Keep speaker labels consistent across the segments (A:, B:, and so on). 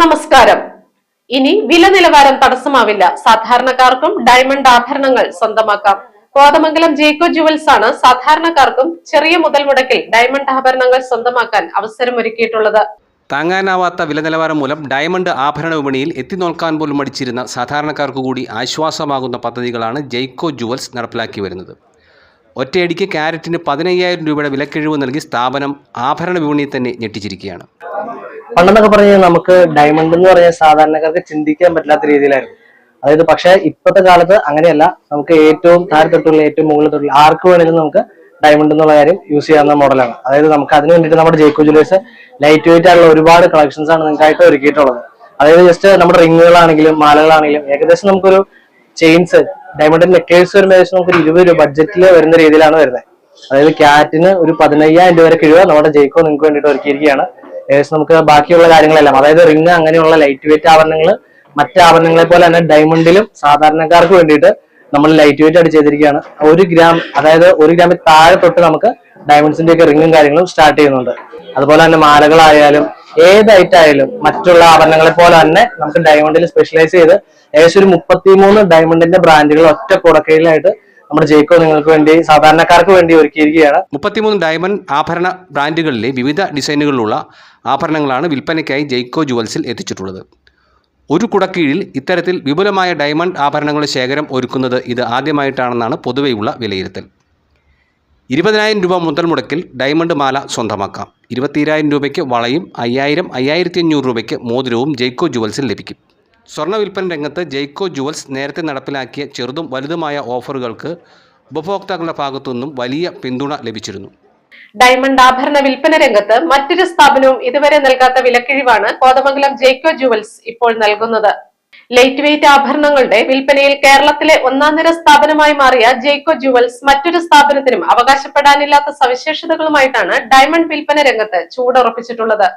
A: നമസ്കാരം. ഇനി വില നിലവാരം തടസ്സമാവില്ല. സാധാരണക്കാർക്കും ഡയമണ്ട് ആഭരണങ്ങൾ സ്വന്തമാക്കാം. കോതമംഗലം ജേക്കോ ജുവൽസ് ആണ് സാധാരണക്കാർക്കും ചെറിയ മുതൽ മുടക്കിൽ ഡയമണ്ട് ആഭരണങ്ങൾ സ്വന്തമാക്കാൻ അവസരമൊരുക്കിയിട്ടുള്ളത്
B: താങ്ങാനാവാത്ത വില നിലവാരം മൂലം ഡയമണ്ട് ആഭരണ വിപണിയിൽ എത്തിനോൽക്കാൻ പോലും മടിച്ചിരുന്ന സാധാരണക്കാർക്ക് കൂടി ആശ്വാസമാകുന്ന പദ്ധതികളാണ് ജെയ്ക്കോ ജുവൽസ് നടപ്പിലാക്കി വരുന്നത്. ഒറ്റയടിക്ക് ക്യാരറ്റിന് പതിനയ്യായിരം രൂപയുടെ വിലക്കിഴിവ് നൽകി സ്ഥാപനം ആഭരണ വിപണിയിൽ തന്നെ ഞെട്ടിച്ചിരിക്കുകയാണ്.
C: പണ്ടെന്നൊക്കെ പറഞ്ഞാൽ നമുക്ക് ഡയമണ്ട് എന്ന് പറഞ്ഞാൽ സാധാരണക്കാർക്ക് ചിന്തിക്കാൻ പറ്റാത്ത രീതിയിലായിരുന്നു. അതായത് പക്ഷെ ഇപ്പോഴത്തെ കാലത്ത് അങ്ങനെയല്ല. നമുക്ക് ഏറ്റവും താഴെ തൊട്ടുള്ള ഏറ്റവും മുകളിൽ തൊട്ടുള്ള ആർക്ക് വേണമെങ്കിലും നമുക്ക് ഡയമണ്ട് എന്നുള്ള കാര്യം യൂസ് ചെയ്യാവുന്ന മോഡലാണ് അതായത് നമുക്ക് അതിന് വേണ്ടിയിട്ട് നമ്മുടെ ജേക്കോ ജ്വല്ലേഴ്സ് ലൈറ്റ് വെയിറ്റ് ആയിട്ടുള്ള ഒരുപാട് കളക്ഷൻസ് ആണ് നിങ്ങൾക്കായിട്ട് ഒരുക്കിയിട്ടുള്ളത്. അതായത് ജസ്റ്റ് നമ്മുടെ റിങ്ങുകളാണെങ്കിലും മാലകളാണെങ്കിലും ഏകദേശം നമുക്കൊരു ചെയിൻസ് ഡയമണ്ട് നെക്കേഴ്സ് വരുമ്പോൾ ഏകദേശം നമുക്ക് ഒരു ഇരുപത് രൂപ ബഡ്ജറ്റിൽ വരുന്ന രീതിയിലാണ് വരുന്നത്. അതായത് ക്യാറ്റിന് ഒരു പതിനയ്യായിരം രൂപ വരെ കിഴിവ് നമ്മുടെ ജേക്കോ നിങ്ങൾക്ക് വേണ്ടിയിട്ട് ഒരുക്കിയിരിക്കുകയാണ്. ഏകദേശം നമുക്ക് ബാക്കിയുള്ള കാര്യങ്ങളെല്ലാം അതായത് റിങ് അങ്ങനെയുള്ള ലൈറ്റ് വെയിറ്റ് ആഭരണങ്ങൾ മറ്റ് ആഭരണങ്ങളെ പോലെ തന്നെ ഡയമണ്ടിലും സാധാരണക്കാർക്ക് വേണ്ടിയിട്ട് നമ്മൾ ലൈറ്റ് വെയിറ്റ് ആയിട്ട് ചെയ്തിരിക്കുകയാണ്. ഒരു ഗ്രാം അതായത് ഒരു ഗ്രാമിൽ താഴെ തൊട്ട് നമുക്ക് ഡയമണ്ട്സിന്റെ ഒക്കെ റിങ്ങും കാര്യങ്ങളും സ്റ്റാർട്ട് ചെയ്യുന്നുണ്ട്. അതുപോലെ തന്നെ മാലകളായാലും ഏത് ഐറ്റം ആയാലും മറ്റുള്ള ആഭരണങ്ങളെ പോലെ തന്നെ നമുക്ക് ഡയമണ്ടിൽ സ്പെഷ്യലൈസ് ചെയ്ത് ഏകദേശം ഒരു മുപ്പത്തിമൂന്ന് ഡയമണ്ടിന്റെ ബ്രാൻഡുകൾ ഒറ്റ കുടക്കീഴിലായിട്ട് നമ്മുടെ ജേക്കോ നിങ്ങൾക്ക് വേണ്ടി സാധാരണക്കാർക്ക് വേണ്ടി ഒരുക്കിയിരിക്കുകയാണ്.
B: മുപ്പത്തിമൂന്ന് ഡയമണ്ട് ആഭരണ ബ്രാൻഡുകളിലെ വിവിധ ഡിസൈനുകളിലുള്ള ആഭരണങ്ങളാണ് വിൽപ്പനയ്ക്കായി ജെയ്ക്കോ ജുവൽസിൽ എത്തിച്ചിട്ടുള്ളത്. ഒരു കുടക്കീഴിൽ ഇത്തരത്തിൽ വിപുലമായ ഡയമണ്ട് ആഭരണങ്ങളുടെ ശേഖരം ഒരുക്കുന്നത് ഇത് ആദ്യമായിട്ടാണെന്നാണ് പൊതുവെയുള്ള വിലയിരുത്തൽ. ഇരുപതിനായിരം രൂപ മുതൽ മുടക്കിൽ ഡയമണ്ട് മാല സ്വന്തമാക്കാം. ഇരുപത്തിരായിരം രൂപയ്ക്ക് വളയും അയ്യായിരം അയ്യായിരത്തി അഞ്ഞൂറ് രൂപയ്ക്ക് മോതിരവും ജെയ്ക്കോ ജുവൽസിൽ ലഭിക്കും. സ്വർണ വിൽപ്പന രംഗത്ത് ജെയ്ക്കോ ജുവൽസ് നേരത്തെ നടപ്പിലാക്കിയ ചെറുതും വലുതുമായ ഓഫറുകൾക്ക് ഉപഭോക്താക്കളുടെ ഭാഗത്തുനിന്നും വലിയ പിന്തുണ ലഭിച്ചിരുന്നു.
A: ഡയമണ്ട് ആഭരണ വിൽപ്പന രംഗത്ത് മറ്റൊരു സ്ഥാപനവും ഇതുവരെ നൽകാത്ത വിലക്കിഴിവാണ് കോതമംഗലം ജെയ്ക്കോ ജുവൽസ് ഇപ്പോൾ നൽകുന്നത്. ലൈറ്റ് വെയിറ്റ് ആഭരണങ്ങളുടെ വിൽപ്പനയിൽ കേരളത്തിലെ ഒന്നാം നിര സ്ഥാപനമായി മാറിയ ജെയ്ക്കോ ജുവൽസ് മറ്റൊരു സ്ഥാപനത്തിനും അവകാശപ്പെടാനില്ലാത്ത സവിശേഷതകളുമായിട്ടാണ് ഡയമണ്ട് വിൽപ്പന രംഗത്ത് ചൂടുറപ്പിച്ചിട്ടുള്ളത്.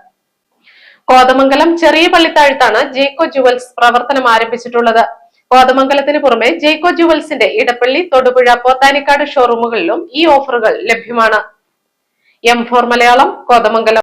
A: കോതമംഗലം ചെറിയ പള്ളിത്താഴത്താണ് ജേക്കോ ജുവൽസ് പ്രവർത്തനം ആരംഭിച്ചിട്ടുള്ളത്. കോതമംഗലത്തിന് പുറമെ ജേക്കോ ജുവൽസിന്റെ ഇടപ്പള്ളി തൊടുപുഴ പോത്താനിക്കാട് ഷോറൂമുകളിലും ഈ ഓഫറുകൾ ലഭ്യമാണ്. M four Malayalam Kothamangalam.